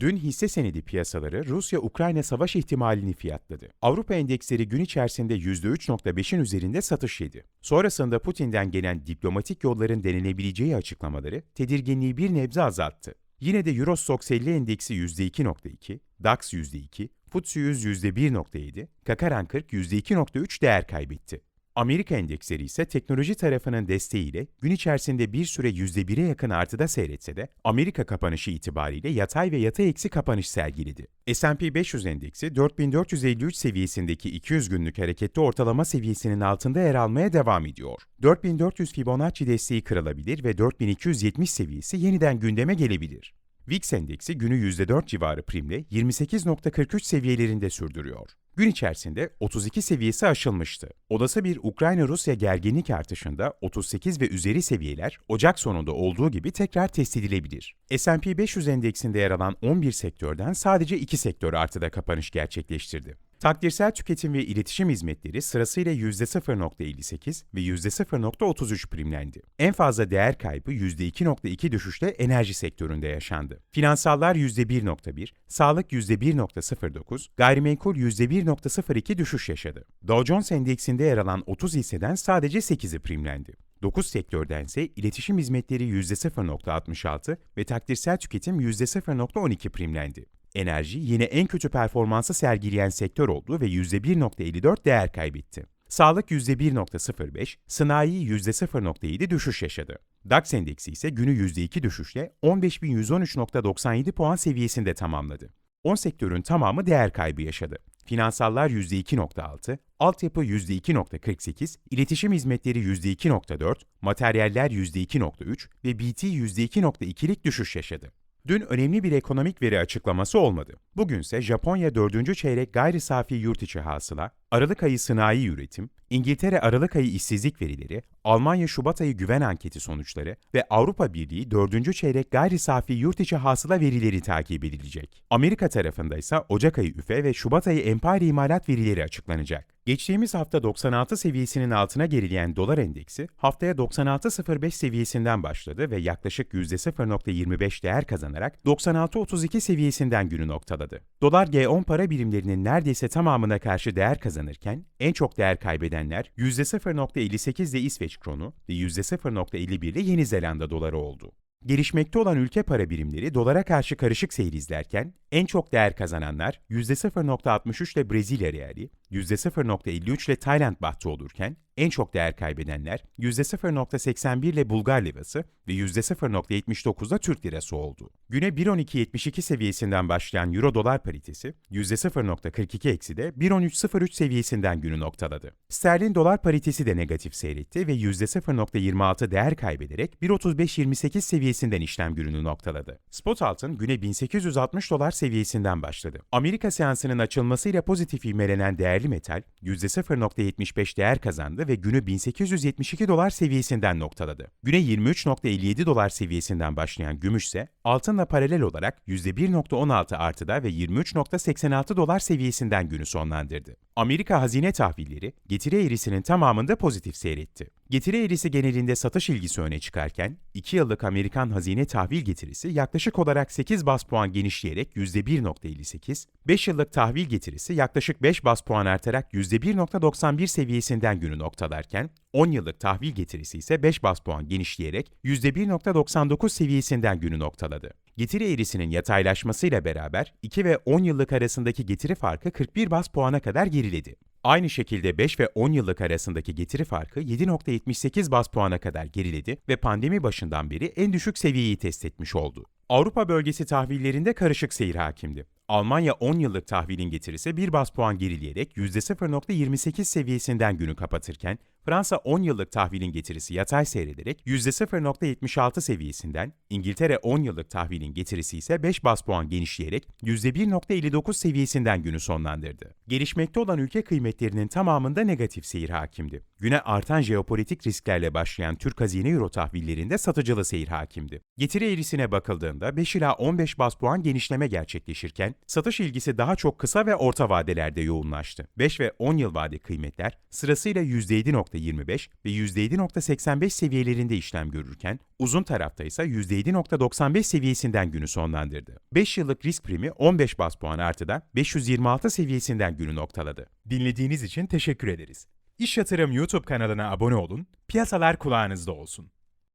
Dün hisse senedi piyasaları Rusya-Ukrayna savaş ihtimalini fiyatladı. Avrupa endeksleri gün içerisinde %3.5'in üzerinde satış yedi. Sonrasında Putin'den gelen diplomatik yolların denenebileceği açıklamaları tedirginliği bir nebze azalttı. Yine de Eurostoxx 50 endeksi %2.2, DAX %2, FTSE 100 %1.7, Kakaran 40 %2.3 değer kaybetti. Amerika endeksleri ise teknoloji tarafının desteğiyle gün içerisinde bir süre %1'e yakın artıda seyretse de Amerika kapanışı itibariyle yatay ve yatay eksi kapanış sergiledi. S&P 500 endeksi 4453 seviyesindeki 200 günlük hareketli ortalama seviyesinin altında yer almaya devam ediyor. 4400 Fibonacci desteği kırılabilir ve 4270 seviyesi yeniden gündeme gelebilir. VIX endeksi günü %4 civarı primle 28.43 seviyelerinde sürdürüyor. Gün içerisinde 32 seviyesi aşılmıştı. Olası bir Ukrayna-Rusya gerginlik artışında 38 ve üzeri seviyeler Ocak sonunda olduğu gibi tekrar test edilebilir. S&P 500 endeksinde yer alan 11 sektörden sadece 2 sektör artıda kapanış gerçekleştirdi. Takdirsel tüketim ve iletişim hizmetleri sırasıyla %0.58 ve %0.33 primlendi. En fazla değer kaybı %2.2 düşüşle enerji sektöründe yaşandı. Finansallar %1.1, sağlık %1.09, gayrimenkul %1.02 düşüş yaşadı. Dow Jones Endeksinde yer alan 30 hisseden sadece 8'i primlendi. 9 sektördense iletişim hizmetleri %0.66 ve takdirsel tüketim %0.12 primlendi. Enerji yine en kötü performansı sergileyen sektör oldu ve %1.54 değer kaybetti. Sağlık %1.05, sanayi %0.7 düşüş yaşadı. DAX endeksi ise günü %2 düşüşle 15.113.97 puan seviyesinde tamamladı. 10 sektörün tamamı değer kaybı yaşadı. Finansallar %2.6, altyapı %2.48, iletişim hizmetleri %2.4, materyaller %2.3 ve BT %2.2'lik düşüş yaşadı. Dün önemli bir ekonomik veri açıklaması olmadı. Bugünse Japonya 4. çeyrek gayri safi yurt içi hasıla, Aralık ayı sanayi üretim, İngiltere Aralık ayı işsizlik verileri, Almanya Şubat ayı güven anketi sonuçları ve Avrupa Birliği 4. çeyrek gayri safi yurt içi hasıla verileri takip edilecek. Amerika tarafında ise Ocak ayı üfe ve Şubat ayı empire imalat verileri açıklanacak. Geçtiğimiz hafta 96 seviyesinin altına gerileyen dolar endeksi haftaya 96.05 seviyesinden başladı ve yaklaşık %0.25 değer kazanarak 96.32 seviyesinden günü noktaladı. Dolar G10 para birimlerinin neredeyse tamamına karşı değer kazanırken en çok değer kaybedenler %0.58 ile İsveç kronu ve %0.51 ile Yeni Zelanda doları oldu. Gelişmekte olan ülke para birimleri dolara karşı karışık seyir izlerken en çok değer kazananlar %0.63 ile Brezilya reali, %0.53 ile Tayland bahtı olurken en çok değer kaybedenler %0.81 ile Bulgar lirası ve %0.79 ile Türk lirası oldu. Güne 1.12.72 seviyesinden başlayan Euro dolar paritesi %0.42 eksi de 1.13.03 seviyesinden günü noktaladı. Sterlin dolar paritesi de negatif seyretti ve %0.26 değer kaybederek 1.35.28 seviyesinden işlem gününü noktaladı. Spot altın güne 1860 dolar seviyesinden başladı. Amerika seansının açılmasıyla pozitif ivmelenen değerli metal %0.75 değer kazandı ve günü 1872 dolar seviyesinden noktaladı. Güne 23.57 dolar seviyesinden başlayan gümüş ise altınla paralel olarak %1.16 artıda ve 23.86 dolar seviyesinden günü sonlandırdı. Amerika hazine tahvilleri getiri eğrisinin tamamında pozitif seyretti. Getiri eğrisi genelinde satış ilgisi öne çıkarken 2 yıllık Amerikan hazine tahvil getirisi yaklaşık olarak 8 bas puan genişleyerek %1.58, 5 yıllık tahvil getirisi yaklaşık 5 bas puan artarak %1.91 seviyesinden günü noktalarken 10 yıllık tahvil getirisi ise 5 bas puan genişleyerek %1.99 seviyesinden günü noktaladı. Getiri eğrisinin yataylaşmasıyla beraber 2 ve 10 yıllık arasındaki getiri farkı 41 bas puana kadar geriledi. Aynı şekilde 5 ve 10 yıllık arasındaki getiri farkı 7.78 bas puana kadar geriledi ve pandemi başından beri en düşük seviyeyi test etmiş oldu. Avrupa bölgesi tahvillerinde karışık seyir hakimdi. Almanya 10 yıllık tahvilin getirisi 1 bas puan gerileyerek %0.28 seviyesinden günü kapatırken, Fransa 10 yıllık tahvilin getirisi yatay seyrederek %0.76 seviyesinden, İngiltere 10 yıllık tahvilin getirisi ise 5 bas puan genişleyerek %1.59 seviyesinden günü sonlandırdı. Gelişmekte olan ülke kıymetlerinin tamamında negatif seyir hakimdi. Güne artan jeopolitik risklerle başlayan Türk hazine euro tahvillerinde satıcılı seyir hakimdi. Getiri eğrisine bakıldığında 5 ila 15 bas puan genişleme gerçekleşirken, satış ilgisi daha çok kısa ve orta vadelerde yoğunlaştı. 5 ve 10 yıl vade kıymetler sırasıyla %7.7 %7.25 ve %7.85 seviyelerinde işlem görürken, uzun tarafta ise %7.95 seviyesinden günü sonlandırdı. 5 yıllık risk primi 15 bas puan artıda 526 seviyesinden günü noktaladı. Dinlediğiniz için teşekkür ederiz. İş Yatırım YouTube kanalına abone olun, piyasalar kulağınızda olsun.